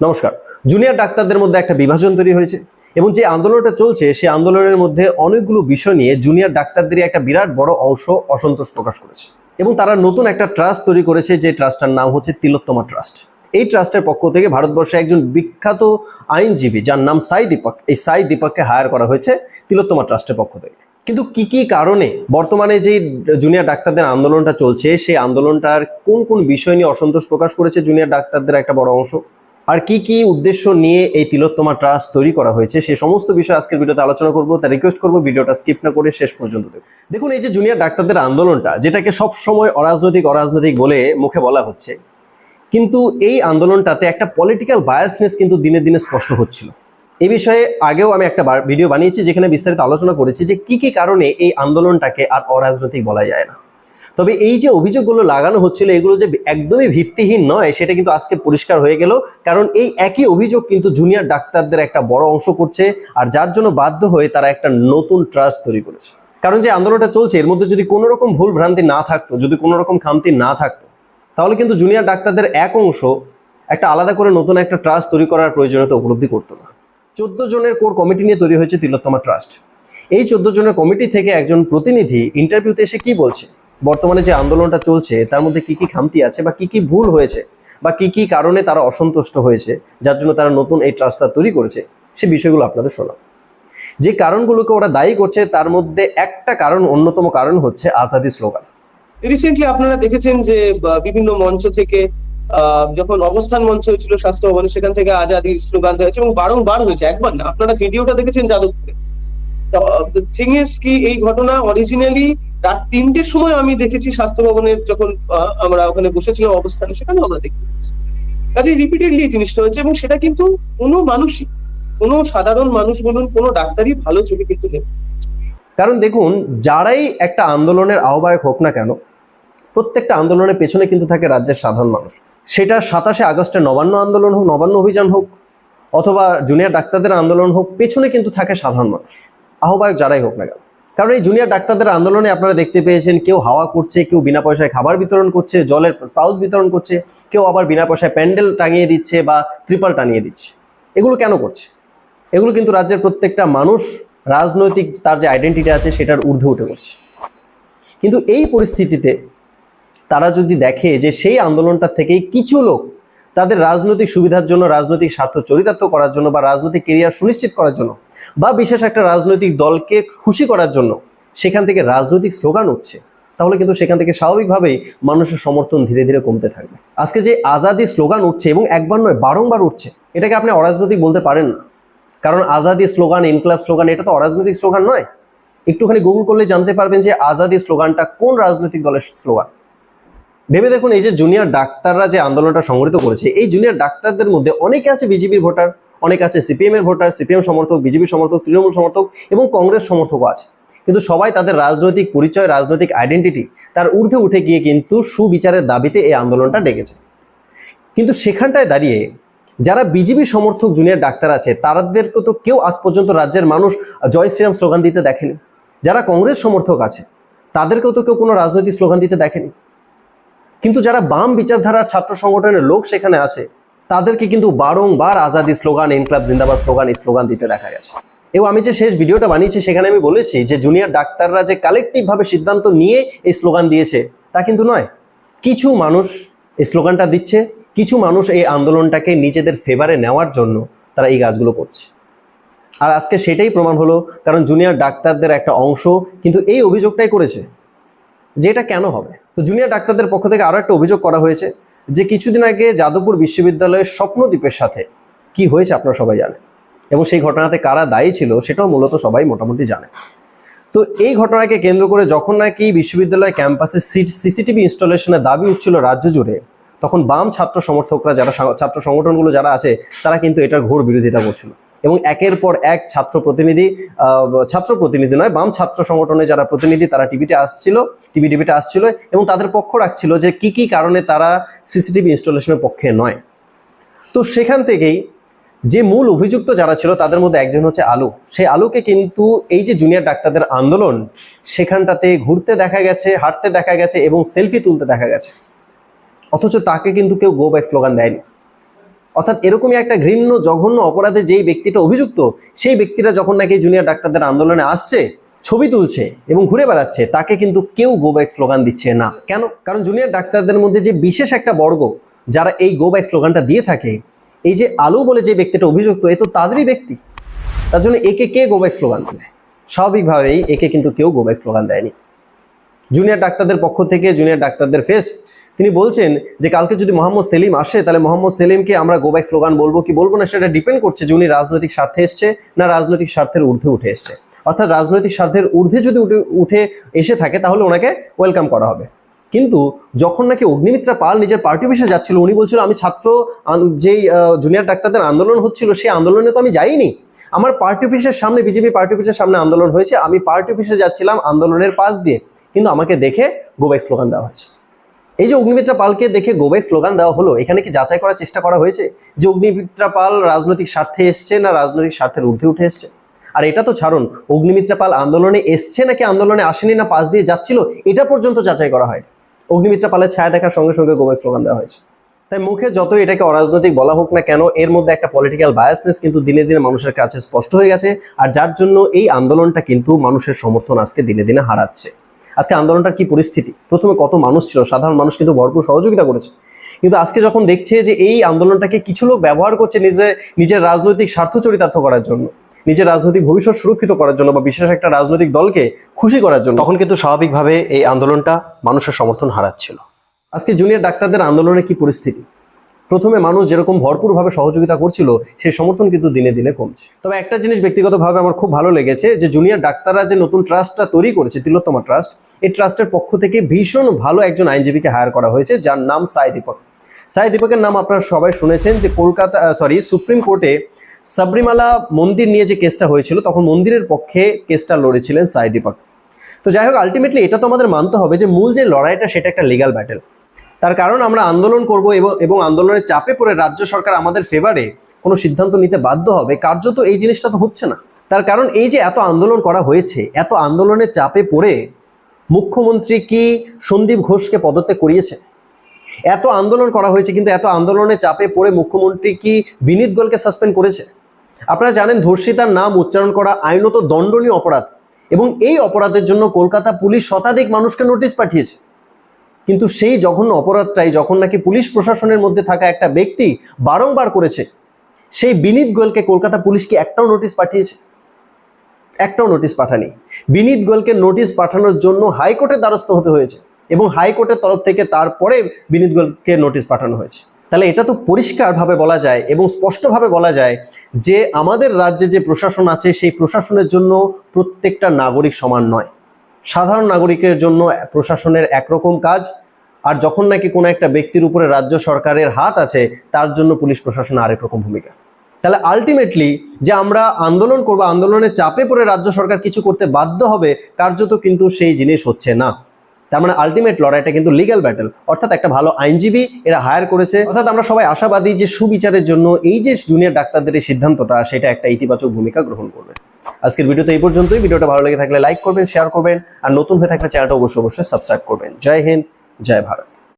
নমস্কার। জুনিয়র ডাক্তারদের মধ্যে একটা বিভাজন তৈরি হয়েছে এবং যে আন্দোলনটা চলছে, সেই আন্দোলনের মধ্যে অনেকগুলো বিষয় নিয়ে জুনিয়র ডাক্তারদেরই একটা বিরাট বড় অংশ অসন্তোষ প্রকাশ করেছে এবং তারা নতুন একটা ট্রাস্ট তৈরি করেছে যে ট্রাস্টটার নাম হচ্ছে তিলোত্তমা ট্রাস্ট। এই ট্রাস্টের পক্ষ থেকে ভারতবর্ষে একজন বিখ্যাত আইনজীবী যার নাম সাই দীপক, এই সাই দীপককে হায়ার করা হয়েছে তিলোত্তমা ট্রাস্টের পক্ষ থেকে। কিন্তু কি কি কারণে বর্তমানে যে জুনিয়র ডাক্তারদের আন্দোলনটা চলছে, সেই আন্দোলনটার কোন কোন বিষয় নিয়ে অসন্তোষ প্রকাশ করেছে জুনিয়র ডাক্তারদের একটা বড় অংশ? আর কি কি উদ্দেশ্য নিয়ে এই তিলোত্তমা ট্রাস্ট তৈরি করা হয়েছে সেই সমস্ত বিষয় আজকের ভিডিওতে আলোচনা করব তা রিকোয়েস্ট করব ভিডিওটা স্কিপ না করে শেষ পর্যন্ত দেখুন, এই যে জুনিয়র ডাক্তারদের আন্দোলনটা, যেটাকে সব সময় অরাজনৈতিক অরাজনৈতিক বলে মুখে বলা হচ্ছে, কিন্তু এই আন্দোলনটাতে একটা পলিটিক্যাল বায়াসনেস কিন্তু দিনে দিনে স্পষ্ট হচ্ছিল। এই বিষয়ে আগেও আমি একটা ভিডিও বানিয়েছি, যেখানে বিস্তারিত আলোচনা করেছি যে কি কি কারণে এই আন্দোলনটাকে আর অরাজনৈতিক বলা যায় না। তবে এই যে অভিযোগগুলো লাগানো হচ্ছিল, এগুলো যে একদমই ভিত্তিহীন নয়, সেটা কিন্তু আজকে পরিষ্কার হয়ে গেল। কারণ এই একই অভিযোগ কিন্তু জুনিয়র ডাক্তারদের একটা বড় অংশ করছে, আর যার জন্য বাধ্য হয়ে তারা একটা নতুন ট্রাস্ট তৈরি করেছে। কারণ যে আন্দোলনটা চলছে, এর মধ্যে যদি কোনো রকম ভুল ভ্রান্তি না থাকতো, যদি কোনো রকম খামতি না থাকতো, তাহলে কিন্তু জুনিয়র ডাক্তারদের এক অংশ একটা আলাদা করে নতুন একটা ট্রাস্ট তৈরি করার প্রয়োজনীয়তা উপলব্ধি করতো না। চোদ্দ জনের কোর কমিটি নিয়ে তৈরি হয়েছে তিলোত্তমা ট্রাস্ট এই চোদ্দ জনের কমিটি থেকে একজন প্রতিনিধি ইন্টারভিউতে এসে কি বলছে? বর্তমানে যে আন্দোলনটা চলছে, তার মধ্যে কি কি খামতি আছে বা কি কি ভুল হয়েছে বা কি কি কারণে তারা অসন্তুষ্ট হয়েছে, যার জন্য তারা নতুন এই ট্রাস্টটা তৈরি করেছে, সে বিষয়গুলো আপনাদের শোনাব। যে কারণগুলোকে ওরা দায়ী করছে, তার মধ্যে একটা কারণ, অন্যতম কারণ হচ্ছে আজাদি স্লোগান। রিসেন্টলি আপনারা দেখেছেন যে বিভিন্ন মঞ্চ থেকে যখন অবস্থান মঞ্চ হয়েছিল স্বাস্থ্য ভবনে, সেখান থেকে আজাদির স্লোগান হয়েছে এবং বারংবার হয়েছে। একবার না, আপনারা ভিডিওটা দেখেছেন যাদবপুরে? থিং ইজ কি, এই ঘটনা অরিজিনালি রাত তিনটের সময় আমি দেখেছি স্বাস্থ্য ভবনের যখন আমরা ওখানে বসেছিলাম অবস্থানে সেখানে আমরা দেখতে পাচ্ছি কাজে রিপিটেডলি জিনিসটা হয়েছে এবং সেটা কিন্তু কোনো মানুষই, কোনো সাধারণ মানুষ বলুন, কোনো ডাক্তারই ভালো চোখে কিন্তু নেই। কারণ দেখুন, যারাই একটা আন্দোলনের আহ্বায়ক হোক না কেন, প্রত্যেকটা আন্দোলনের পেছনে কিন্তু থাকে রাজ্যের সাধারণ মানুষ। সেটা সাতাশে আগস্টের নবান্ন আন্দোলন হোক, নবান্ন অভিযান হোক, অথবা জুনিয়র ডাক্তারদের আন্দোলন হোক, পেছনে কিন্তু থাকে সাধারণ মানুষ। আহ্বায়ক যারাই হোক না কেন। কারণ এই জুনিয়র ডাক্তারদের আন্দোলনে আপনারা দেখতে পেয়েছেন, কেউ হাওয়া করছে, কেউ বিনা পয়সায় খাবার বিতরণ করছে, জলের স্পাউস বিতরণ করছে, কেউ আবার বিনা পয়সায় প্যান্ডেল টাঙিয়ে দিচ্ছে বা ত্রিপাল টাঙিয়ে দিচ্ছে। এগুলো কেন করছে? এগুলো কিন্তু রাজ্যের প্রত্যেকটা মানুষ, রাজনৈতিক তার যে আইডেন্টিটি আছে সেটার ঊর্ধ্বে উঠে পড়ছে। কিন্তু এই পরিস্থিতিতে তারা যদি দেখে যে সেই আন্দোলনটা থেকেই কিছু লোক তাদের রাজনৈতিক সুবিধার জন্য, রাজনৈতিক স্বার্থ চরিতার্থ করার জন্য বা রাজনৈতিক কেরিয়ার সুনিশ্চিত করার জন্য বা বিশেষ একটা রাজনৈতিক দলকে খুশি করার জন্য সেখান থেকে রাজনৈতিক স্লোগান উঠছে, তাহলে কিন্তু সেখান থেকে স্বাভাবিকভাবেই মানুষের সমর্থন ধীরে ধীরে কমতে থাকবে। আজকে যে আজাদি স্লোগান উঠছে এবং একবার নয়, বারংবার উঠছে, এটাকে আপনি অরাজনৈতিক বলতে পারেন না। কারণ আজাদি স্লোগান, ইনকলাব স্লোগান, এটা তো অরাজনৈতিক স্লোগান নয়। একটুখানি গুগল করলে জানতে পারবেন যে আজাদি স্লোগানটা কোন রাজনৈতিক দলের স্লোগান। ভেবে দেখুন, এই যে জুনিয়র ডাক্তাররা যে আন্দোলনটা সংগঠিত করেছে, এই জুনিয়র ডাক্তারদের মধ্যে অনেকে আছে বিজেপির ভোটার, অনেকে আছে সিপিএম এর ভোটার, সিপিএম সমর্থক, বিজেপি সমর্থক, তৃণমূল সমর্থক এবং কংগ্রেস সমর্থকও আছে। কিন্তু সবাই তাদের রাজনৈতিক পরিচয়, রাজনৈতিক আইডেন্টিটি তার ঊর্ধ্বে উঠে গিয়ে কিন্তু সুবিচারের দাবিতে এই আন্দোলনটা ডেকেছে। কিন্তু সেখানটায় দাঁড়িয়ে যারা বিজেপি সমর্থক জুনিয়র ডাক্তার আছে, তাদেরকে তো কেউ আজ পর্যন্ত রাজ্যের মানুষ জয় শ্রীরাম স্লোগান দিতে দেখেনি। যারা কংগ্রেস সমর্থক আছে, তাদেরকেও তো কেউ কোনো রাজনৈতিক স্লোগান দিতে দেখেনি। কিন্তু যারা বাম বিচারধারার ছাত্র সংগঠনের লোক সেখানে আছে, তাদেরকে কিন্তু বারংবার আজাদি স্লোগান ইনকলাব জিন্দাবাদ স্লোগান স্লোগান দিতে দেখা গেছে। এবং আমি যে শেষ ভিডিওটা বানিয়েছি, সেখানে আমি বলেছি যে জুনিয়র ডাক্তাররা যে কালেকটিভভাবে সিদ্ধান্ত নিয়ে এই স্লোগান দিয়েছে, তা কিন্তু নয়। কিছু মানুষ এই স্লোগানটা দিচ্ছে, কিছু মানুষ এই আন্দোলনটাকে নিজেদের ফেভারে নেওয়ার জন্য তারা এই কাজগুলো করছে। আর আজকে সেটাই প্রমাণ হলো, কারণ জুনিয়র ডাক্তারদের একটা অংশ কিন্তু এই অভিযোগটাই করেছে যে এটা কেন হবে? তো জুনিয়র ডাক্তারদের পক্ষ থেকে আরও একটা অভিযোগ করা হয়েছে যে কিছুদিন আগে যাদবপুর বিশ্ববিদ্যালয়ের স্বপ্নদ্বীপের সাথে কি হয়েছে আপনারা সবাই জানেন। এবং সেই ঘটনাতে কারা দায়ী ছিল সেটাও মূলত সবাই মোটামুটি জানে। তো এই ঘটনাকে কেন্দ্র করে যখন নাকি বিশ্ববিদ্যালয় ক্যাম্পাসে সিসিটিভি ইনস্টলেশনের দাবি উঠছিল রাজ্য জুড়ে, তখন বাম ছাত্র সমর্থকরা যারা ছাত্র সংগঠনগুলো যারা আছে, তারা কিন্তু এটার ঘোর বিরোধিতা করছিল। এবং একের পর এক ছাত্র প্রতিনিধি ছাত্র প্রতিনিধি নয়, বাম ছাত্র সংগঠনে যারা প্রতিনিধি, তারা টিভিতে আসছিল টিভি টিভিতে আসছিল এবং তাদের পক্ষ রাখছিল যে কি কি কারণে তারা সিসিটিভি ইনস্টলেশনের পক্ষে নয়। তো সেখান থেকেই যে মূল অভিযুক্ত যারা ছিল, তাদের মধ্যে একজন হচ্ছে আলু। সেই আলুকে কিন্তু এই যে জুনিয়র ডাক্তারদের আন্দোলন, সেখানটাতে ঘুরতে দেখা গেছে, হাঁটতে দেখা গেছে এবং সেলফি তুলতে দেখা গেছে। অথচ তাকে কিন্তু কেউ গো ব্যাক স্লোগান দেয়নি। অর্থাৎ এরকমই একটা ঘৃণ্য, জঘন্য অপরাধে যেই ব্যক্তিটা অভিযুক্ত, সেই ব্যক্তিরা যখন নাকি জুনিয়র ডাক্তারদের আন্দোলনে আসছে, ছবি তুলছে এবং ঘুরে বেড়াচ্ছে, তাকে কিন্তু কেউ গো ব্যাক স্লোগান দিচ্ছে না। কেন? কারণ জুনিয়র ডাক্তারদের মধ্যে যে বিশেষ একটা বর্গ, যারা এই গো ব্যাক স্লোগানটা দিয়ে থাকে, এই যে আলু বলে যে ব্যক্তিটা অভিযুক্ত, এ তো তাদেরই ব্যক্তি। তার জন্য একে কে গো ব্যাক স্লোগান দেবে স্বাভাবিকভাবেই একে কিন্তু কেউ গো ব্যাক স্লোগান দেয়নি। জুনিয়র ডাক্তারদের পক্ষ থেকে জুনিয়র ডাক্তারদের ফেস তিনি বলছেন যে কালকে যদি মোহাম্মদ সেলিম আসে, তাহলে মোহাম্মদ সেলিমকে আমরা গোব্যাক স্লোগান বলব কি বলব না, সেটা ডিপেন্ড করছে যে উনি রাজনৈতিক স্বার্থে এসছে না রাজনৈতিক স্বার্থের ঊর্ধ্বে উঠে এসছে। অর্থাৎ রাজনৈতিক স্বার্থের ঊর্ধ্বে যদি উঠে উঠে এসে থাকে, তাহলে ওনাকে ওয়েলকাম করা হবে। কিন্তু যখন নাকি অগ্নিমিত্রা পাল নিজের পার্টি অফিসে যাচ্ছিল, উনি বলছিল, আমি ছাত্র যেই জুনিয়র ডাক্তারদের আন্দোলন হচ্ছিল, সেই আন্দোলনে তো আমি যাইনি। আমার পার্টি অফিসের সামনে, বিজেপি পার্টি অফিসের সামনে আন্দোলন হয়েছে, আমি পার্টি অফিসে যাচ্ছিলাম আন্দোলনের পাশ দিয়ে। কিন্তু আমাকে দেখে গোবাই স্লোগান দেওয়া হয়েছে। এই যে অগ্নিমিত্রা পালকে দেখে গোবাই স্লোগান দেওয়া হলো, এখানে কি যাচাই করার চেষ্টা করা হয়েছে? যে অগ্নিমিত্রা পাল রাজনৈতিক স্বার্থে এসছে না রাজনৈতিক স্বার্থের ঊর্ধ্বে উঠে এসছে? আর এটা তো ছাড়ুন অগ্নিমিত্রা পাল আন্দোলনে এসছে নাকি আন্দোলনে আসেনি না পাশ দিয়ে যাচ্ছিল, এটা পর্যন্ত যাচাই করা হয় অগ্নিমিত্রা পালের ছায়া দেখার সঙ্গে সঙ্গে গোবাই স্লোগান দেওয়া হয়েছে। তাই মুখে যতই এটাকে অরাজনৈতিক বলা হোক না কেন, এর মধ্যে একটা পলিটিক্যাল বায়াসনেস কিন্তু দিনে দিনে মানুষের কাছে স্পষ্ট হয়ে গেছে, আর যার জন্য এই আন্দোলনটা কিন্তু মানুষের সমর্থন আজকে দিনে দিনে হারাচ্ছে। আজকে আন্দোলনটার কি পরিস্থিতি? প্রথমে কত মানুষ ছিল? সাধারণ মানুষ কিন্তু ভরপুর সহযোগিতা করেছে। কিন্তু আজকে যখন দেখছে যে এই আন্দোলনটাকে কিছু লোক ব্যবহার করছে নিজের নিজের রাজনৈতিক স্বার্থ চরিতার্থ করার জন্য নিজের রাজনৈতিক ভবিষ্যৎ সুরক্ষিত করার জন্য বা বিশেষ একটা রাজনৈতিক দলকে খুশি করার জন্য তখন কিন্তু স্বাভাবিকভাবে এই আন্দোলনটা মানুষের সমর্থন হারাচ্ছিল। আজকে জুনিয়র ডাক্তারদের আন্দোলনের কি পরিস্থিতি? প্রথমে মানুষ যেরকম ভরপুরভাবে সহযোগিতা করছিল, সেই সমর্থন কিন্তু দিনে দিনে কমছে। তবে একটা জিনিস ব্যক্তিগতভাবে আমার খুব ভালো লেগেছে যে জুনিয়র ডাক্তাররা যে নতুন ট্রাস্টটা তৈরি করেছে, তিলোত্তমা ট্রাস্ট, এই ট্রাস্টের পক্ষ থেকে ভীষণ ভালো একজন আইনজীবীকে হায়ার করা হয়েছে, যার নাম সাই দীপক। সাই দীপকের নাম আপনারা সবাই শুনেছেন যে, কলকাতা সরি সুপ্রিম কোর্টে সাবরিমালা মন্দির নিয়ে যে কেসটা হয়েছিল, তখন মন্দিরের পক্ষে কেসটা লড়েছিলেন সাই দীপক। তো যাই হোক আলটিমেটলি এটা তো আমাদের মানতে হবে যে, মূল যে লড়াইটা সেটা একটা লিগাল ব্যাটেল তার কারণ আমরা আন্দোলন করব এবং আন্দোলনের চাপে পড়ে রাজ্য সরকার আমাদের ফেভারে কোনো সিদ্ধান্ত নিতে বাধ্য হবে। কার্যত এই জিনিসটা তো হচ্ছে না। তার কারণ এই যে এত আন্দোলন করা হয়েছে, এত আন্দোলনের চাপে পড়ে মুখ্যমন্ত্রী কি সন্দীপ ঘোষকে পদত্যাগ করিয়েছে? এত আন্দোলন করা হয়েছে, কিন্তু এত আন্দোলনের চাপে পড়ে মুখ্যমন্ত্রী কি বিনীত গোলকে সাসপেন্ড করেছে? আপনারা জানেন ধর্ষিতার নাম উচ্চারণ করা আইনত দণ্ডনীয় অপরাধ এবং এই অপরাধের জন্য কলকাতা পুলিশ শতাধিক মানুষকে নোটিশ পাঠিয়েছে। কিন্তু সেই জঘন্য অপরাধটাই যখন নাকি পুলিশ প্রশাসনের মধ্যে থাকা একটা ব্যক্তি বারংবার করেছে, সেই বিনীত গোয়েলকে কলকাতা পুলিশ কি একটাও নোটিশ পাঠিয়েছে? একটাও নোটিশ পাঠানি। বিনীত গোয়েলকে নোটিশ পাঠানোর জন্য হাইকোর্টের দ্বারস্থ হতে হয়েছে এবং হাইকোর্টের তরফ থেকে তারপরে বিনীত গোয়েলকে নোটিশ পাঠানো হয়েছে। তাহলে এটা তো পরিষ্কারভাবে বলা যায় এবং স্পষ্টভাবে বলা যায় যে আমাদের রাজ্যে যে প্রশাসন আছে, সেই প্রশাসনের জন্য প্রত্যেকটা নাগরিক সমান নয়। সাধারণ নাগরিকের জন্য প্রশাসনের একরকম কাজ, আর যখন নাকি কোনো একটা ব্যক্তির উপরে রাজ্য সরকারের হাত আছে, তার জন্য পুলিশ প্রশাসনের আরেক রকম ভূমিকা। তাহলে আলটিমেটলি যে আমরা আন্দোলন করব, আন্দোলনের চাপে পড়ে রাজ্য সরকার কিছু করতে বাধ্য হবে, কার্যত কিন্তু সেই জিনিস হচ্ছে না। তার মানে আলটিমেট লড়াইটা কিন্তু লিগ্যাল ব্যাটেল অর্থাৎ একটা ভালো আইনজীবী, এরা হায়ার করেছে। অর্থাৎ আমরা সবাই আশাবাদী যে সুবিচারের জন্য এই যে জুনিয়র ডাক্তারদের এই সিদ্ধান্তটা, সেটা একটা ইতিবাচক ভূমিকা গ্রহণ করবে। আজকের ভিডিওতে এই পর্যন্তই। ভিডিওটা ভালো লেগে থাকলে লাইক করবেন শেয়ার করবেন, আর নতুন হয়ে থাকলে চ্যানেলটা অবশ্যই অবশ্যই সাবস্ক্রাইব করবেন। জয় হিন্দ, জয় ভারত।